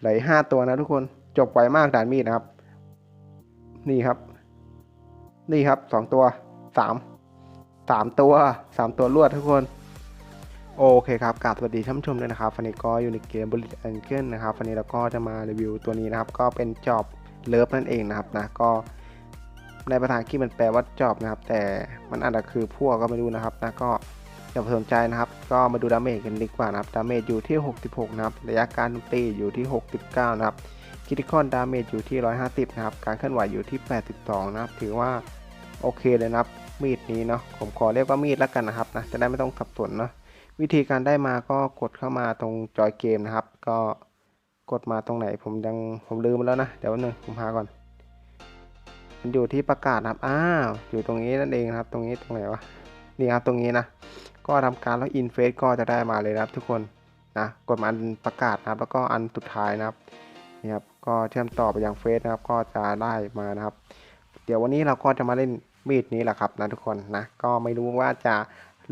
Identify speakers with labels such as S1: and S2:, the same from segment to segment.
S1: เหลือห้าตัวนะทุกคนจบไวมากด่านมีดนะครับ นี่ครับ นี่ครับสองตัวสามสามตัวสามตัวรวดทุกคน โอเคครับกราบสวัสดีท่านผู้ชมด้วยนะครับวันนี้ก็อยู่ในเกมบริ t แอนเกิลนะครับวันนี้เราก็จะมารีวิวตัวนี้นะครับ ก็เป็นจอบเลิฟนั่นเองนะครับนะก็ในภาษาอังกฤษมันแปลว่าจอบนะครับ แต่มันอาจจะคือพวกก็ไม่รู้นะครับนะก็ อย่าไปสนใจนะครับ ก็มาดูดาเมจกันดีกว่านะครับดาเมจอยู่ที่ 66 นะครับ ระยะการตีอยู่ที่ 69 นะครับคิติคอนดาเมจอยู่ที่ 150 นะครับ การเคลื่อนไหวอยู่ที่ 82 นะครับ ถือว่าโอเคเลยนะครับ มีดนี้เนาะ ผมขอเรียกว่ามีดแล้วกันนะครับนะ จะได้ไม่ต้องสับสนเนาะ วิธีการได้มาก็กดเข้ามาตรงจอยเกมนะครับ ก็กดมาตรงไหนผมยังผมลืมแล้วนะ เดี๋ยวหนึ่งผมหาก่อน มันอยู่ที่ประกาศนะครับ อ้าว อยู่ตรงนี้นั่นเองนะครับ ตรงนี้ตรงไหนวะ นี่ครับตรงนี้นะ ก็ทำการล็อกอินเฟซก็จะได้มาเลยนะครับ ทุกคนนะกดมาอันประกาศนะครับ แล้วก็อันสุดท้ายนะครับนี่ครับก็เชื่อมต่อไปยังเฟซนะครับก็จะได้มานะครับ เดี๋ยววันนี้เราก็จะมาเล่นมีดนี้แหละครับนะทุกคนนะก็ไม่รู้ว่าจะ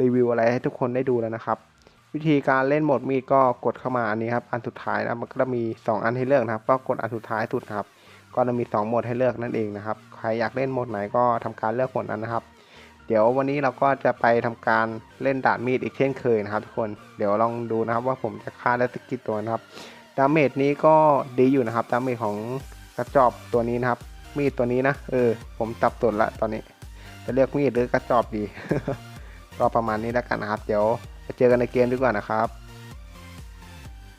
S1: รีวิวอะไรให้ทุกคนได้ดูแล้วนะครับ วิธีการเล่นโหมดมีดก็กดเข้ามาอันนี้ครับอันสุดท้ายนะมันก็จะมี 2 อันให้เลือกนะครับ ก็กดอันสุดท้ายสุดครับ ก็จะมี 2 โหมดให้เลือกนั่นเองนะครับ ใครอยากเล่นโหมดไหนก็ทำการเลือกโหมดนั้นนะครับ เดี๋ยววันนี้เราก็จะไปทำการเล่นดาบมีดอีกเช่นเคยนะครับ ทุกคนเดี๋ยวลองดูนะครับว่าผมจะฆ่าได้สักกี่ตัวนะครับดาเมจนี้ก็ดีอยู่นะครับดาเมจของกระจอบตัวนี้นะครับ มีดตัวนี้นะเออ ผมจับตุนละตอนนี้ จะเรียกมีดหรือกระจอบดีก็ประมาณนี้แล้วกันนะครับ เดี๋ยวไปเจอกันในเกมดีกว่านะครับ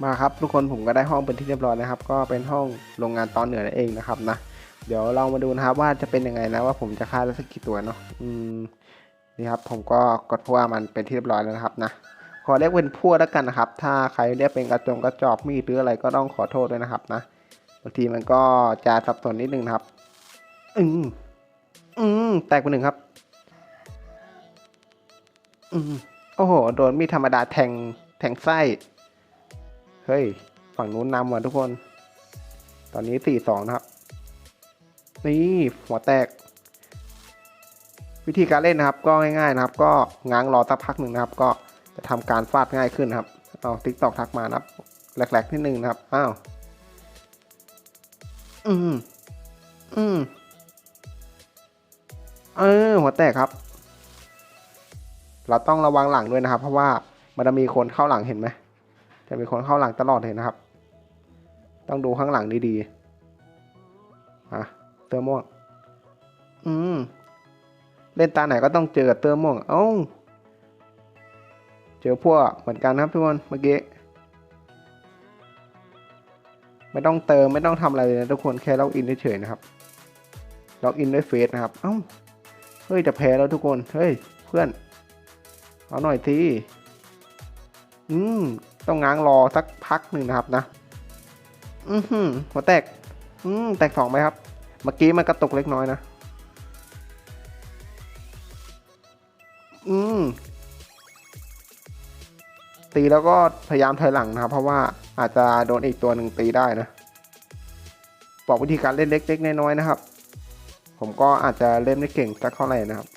S1: มาครับทุกคนผมก็ได้ห้องเป็นที่เรียบร้อยนะครับ ก็เป็นห้องโรงงานตอนเหนือนั่นเองนะครับนะเดี๋ยวเรามาดูนะครับว่าจะเป็นยังไงนะว่าผมจะฆ่าได้สักกี่ตัวเนาะอืม นี่ครับผมก็กดพราะว่ามันเป็นที่เรียบร้อยแล้วนะครับนะขอเรียกเป็นพวแล้วกันนะครับ ถ้าใครเรียกเป็นกระจงกระจอบมีดหรืออะไรก็ต้องขอโทษด้วยนะครับนะบางทีมันก็จะสับสนนิดนึงนะครับ อืมอืมแตกไปหนึ่งครับ อืมโอ้โห โดนมีดธรรมดาแทงแทงไส้ เฮ้ย ฝั่งนู้นนำว่ะทุกคน ตอนนี้สี่สองนะครับ นี่ หัวแตก วิธีการเล่นนะครับก็ง่ายๆนะครับ ก็ง้างรอสักพักหนึ่งนะครับ ก็จะทำการฟาดง่ายขึ้นครับเอาติ๊กตอกทักมานะครับแหลกๆนิดนึงนะครับอ้าวอืมอืมเออหัวแตกครับ เราต้องระวังหลังด้วยนะครับ เพราะว่ามันจะมีคนเข้าหลังเห็นไหมจะมีคนเข้าหลังตลอดเห็นนะครับ ต้องดูข้างหลังดีๆอะเตอร์ม่วงอืม เล่นตาไหนก็ต้องเจอกับเตอร์ม่วง เอ้า เจอพวกเหมือนกันครับทุกคนเมื่อกี้ ไม่ต้องเติมไม่ต้องทำอะไรเลยนะทุกคนแค่ล็อกอินเฉยๆนะครับ ล็อกอินด้วยเฟซนะครับ เอ้า เฮ้ยจะแพ้แล้วทุกคน เฮ้ยเพื่อน เอาหน่อยทีอืม ต้องง้างรอสักพักหนึ่งนะครับนะ อือหือหัวแตก อืม แตกสองไหมครับ เมื่อกี้มันกระตุกเล็กน้อยนะ อืมตีแล้วก็พยายามถอยหลังนะครับ เพราะว่าอาจจะโดนอีกตัวหนึ่งตีได้นะ บอกวิธีการเล่นเล็ก ๆ น้อยๆนะครับ ผมก็อาจจะเล่นไม่เก่งสักเท่าไหร่นะครับ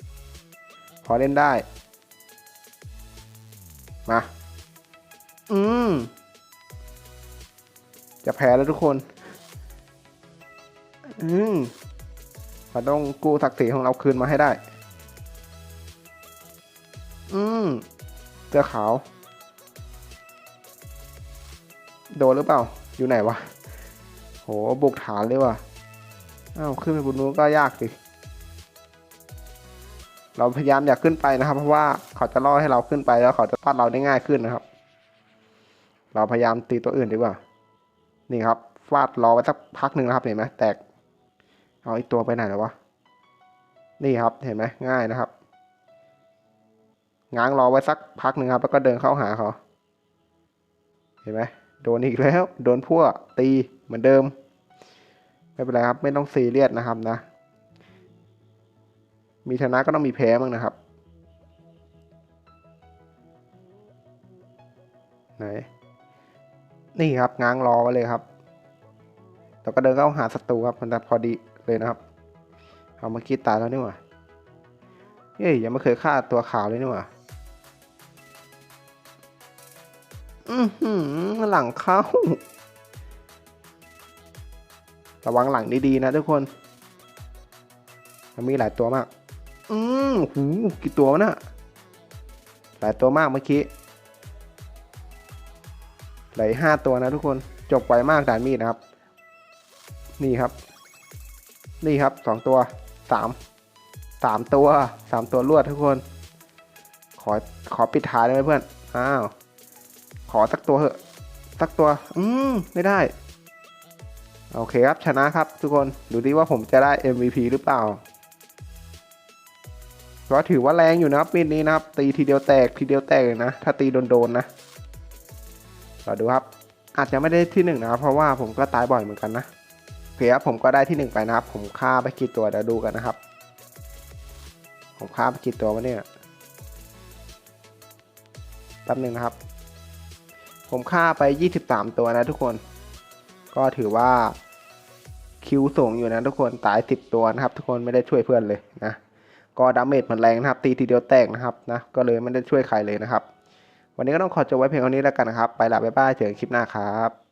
S1: พอเล่นได้ มา อืม จะแพ้แล้วทุกคน อืมเราต้องกู้ศักดิ์ศรีของเราคืนมาให้ได้ อืมเสื้อขาว โดนหรือเปล่า อยู่ไหนวะ โห บุกฐานเลยว่ะอ้าวขึ้นไปบนนู้นก็ยากสิ เราพยายามอยากขึ้นไปนะครับ เพราะว่าเขาจะล่อให้เราขึ้นไปแล้วเขาจะฟาดเราได้ง่ายขึ้นนะครับ เราพยายามตีตัวอื่นดีกว่า นี่ครับ ฟาดรอไว้สักพักหนึ่งนะครับ เห็นไหมแตก เอาอีกตัวไปไหนแล้ววะ นี่ครับ เห็นไหมง่ายนะครับ ง้างรอไว้สักพักหนึ่งครับ แล้วก็เดินเข้าหาเขา เห็นไหมโดนอีกแล้ว โดนพวกตีเหมือนเดิม ไม่เป็นไรครับ ไม่ต้องซีเรียสนะครับนะ มีชนะก็ต้องมีแพ้บ้างนะครับ ไหน นี่ครับง้างรอไว้เลยครับแล้วก็เดินเข้าหาศัตรูครับ มันจะพอดีเลยนะครับ เอามาคิดตายแล้วนี่หว่าเฮ้ยยังไม่เคยฆ่าตัวขาวเลยนี่หว่า อือหือหลังเข้า ระวังหลังดีๆนะทุกคน มันมีหลายตัวมาก อืมหูกี่ตัววะน่ะหลายตัวมากเมื่อกี้เหลืออกห้าตัวนะทุกคน จบไวมากด่านมีดนะครับ นี่ครับ นี่ครับสองตัวสามสามตัวสามตัวรวดทุกคน ขอขอปิดท้ายได้ไหมเพื่อน อ้าว ขอสักตัวเหอะ สักตัว อืม ไม่ได้ โอเคครับ ชนะครับทุกคน ดูดิว่าผมจะได้ MVP หรือเปล่า ก็ถือว่าแรงอยู่นะครับมีดนี้นะครับ ตีทีเดียวแตกทีเดียวแตกเลยนะ ถ้าตีโดนๆนะเราดูครับ อาจจะไม่ได้ที่หนึ่งนะครับ เพราะว่าผมก็ตายบ่อยเหมือนกันนะโอเคครับผมก็ได้ที่หนึ่งไปนะครับ ผมฆ่าไปกี่ตัวเดี๋ยวดูกันนะครับ ผมฆ่าไปกี่ตัววะเนี่ยแป๊บหนึ่งนะครับ ผมฆ่าไป 23 ตัวนะทุกคน ก็ถือว่าคิวสูงอยู่นะทุกคนตาย 10 ตัวนะครับ ทุกคนไม่ได้ช่วยเพื่อนเลยนะก็ดาเมจมันแรงนะครับ ตีทีเดียวแตกนะครับนะก็เลยไม่ได้ช่วยใครเลยนะครับ วันนี้ก็ต้องขอจบไว้เพียงเท่านี้แล้วกันนะครับ ไปละบ๊ายบายเจอกันคลิปหน้าครับ